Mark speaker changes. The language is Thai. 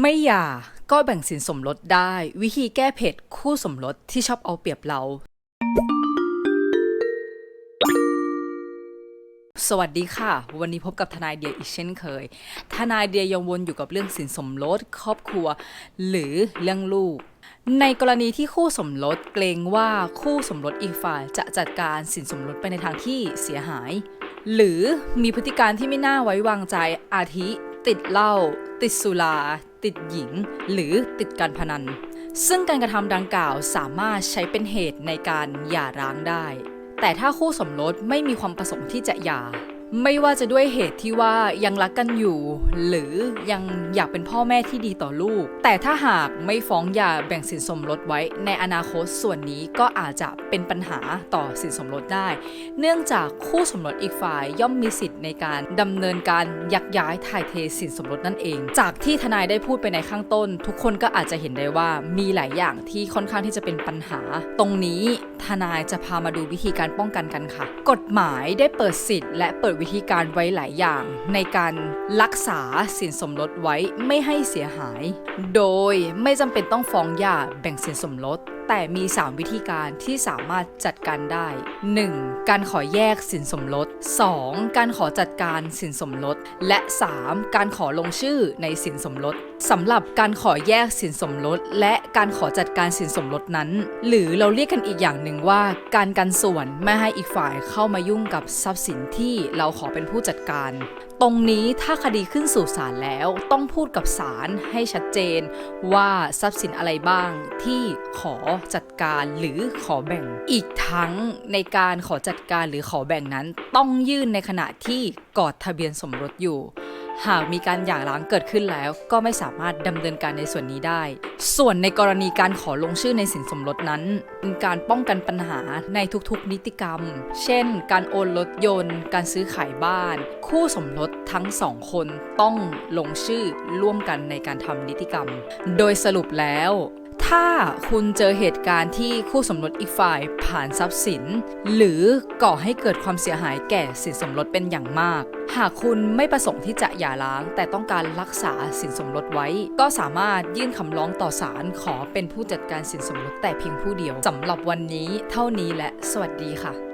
Speaker 1: ไม่หย่าก็แบ่งสินสมรสได้ วิธีแก้เผ็ดคู่สมรสที่ชอบเอาเปรียบเรา สวัสดีค่ะ วันนี้พบกับทนายเดียอีกเช่นเคย ทนายเดียยังวนอยู่กับเรื่องสินสมรสครอบครัว หรือเรื่องลูก ในกรณีที่คู่สมรสเกรงว่าคู่สมรสอีกฝ่ายจะจัดการสินสมรสไปในทางที่เสียหาย หรือมีพฤติการที่ไม่น่าไว้วางใจอาทิติดเหล้าติดสุรา ติดหญิง หรือติดการพนัน ซึ่งการกระทำดังกล่าวสามารถใช้เป็นเหตุในการหย่าร้างได้ แต่ถ้าคู่สมรสไม่มีความประสงค์ที่จะหย่า ไม่ว่าจะด้วยเหตุที่ว่ายังรักกันอยู่ หรือยังอยากเป็นพ่อแม่ที่ดีต่อลูก แต่ถ้าหากไม่ฟ้องหย่าแบ่งสินสมรสไว้ในอนาคตส่วนนี้ก็อาจจะเป็นปัญหาต่อสินสมรสได้ เนื่องจากคู่สมรสอีกฝ่ายย่อมมีสิทธิ์ในการดำเนินการยักย้ายถ่ายเทสินสมรสนั่นเอง จากที่ทนายได้พูดไปในข้างต้น ทุกคนก็อาจจะเห็นได้ว่ามีหลายอย่างที่ค่อนข้างที่จะเป็นปัญหา ตรงนี้ทนายจะพามาดูวิธีการป้องกันกันค่ะ กฎหมายได้เปิดสิทธิ์และเปิดวิธีการไว้หลายอย่าง ในการรักษาสินสมรสไว้ไม่ให้เสียหาย โดยไม่จำเป็นต้องฟ้องหย่าแบ่งสินสมรส แต่มี 3 วิธีการที่สามารถจัดการได้ 1. การขอแยกสินสมรส 2. การขอจัดการสินสมรส และ 3. การขอลงชื่อในสินสมรสสำหรับการขอแยกสินสมรส และการขอจัดการสินสมรสนั้น หรือเราเรียกกันอีกอย่างหนึ่งว่า การกันส่วนไม่ให้อีกฝ่ายเข้ามายุ่งกับทรัพย์สินที่เราขอเป็นผู้จัดการ ตรงนี้ถ้าคดีขึ้นสู่ศาลแล้วต้องพูดกับศาลให้ชัดเจนว่าทรัพย์สินอะไรบ้างที่ขอจัดการหรือขอแบ่ง อีกทั้งในการขอจัดการหรือขอแบ่งนั้น ต้องยื่นในขณะที่กอดทะเบียนสมรสอยู่ หากมีการหย่าร้างเกิดขึ้นแล้ว ก็ไม่สามารถดำเนินการในส่วนนี้ได้ ส่วนในกรณีการขอลงชื่อในสินสมรสนั้น เป็นการป้องกันปัญหาในทุกๆ นิติกรรม เช่น การโอนรถยนต์ การซื้อขายบ้าน คู่สมรสทั้งสองคนต้องลงชื่อร่วมกันในการทำนิติกรรม โดยสรุปแล้ว ถ้าคุณเจอเหตุการณ์ที่คู่สมรสอีกฝ่ายผ่านทรัพย์สิน หรือก่อให้เกิดความเสียหายแก่สินสมรสเป็นอย่างมาก หากคุณไม่ประสงค์ที่จะหย่าร้าง แต่ต้องการรักษาสินสมรสไว้ ก็สามารถยื่นคำร้องต่อศาลขอเป็นผู้จัดการสินสมรสแต่เพียงผู้เดียวสำหรับวันนี้เท่านี้และสวัสดีค่ะ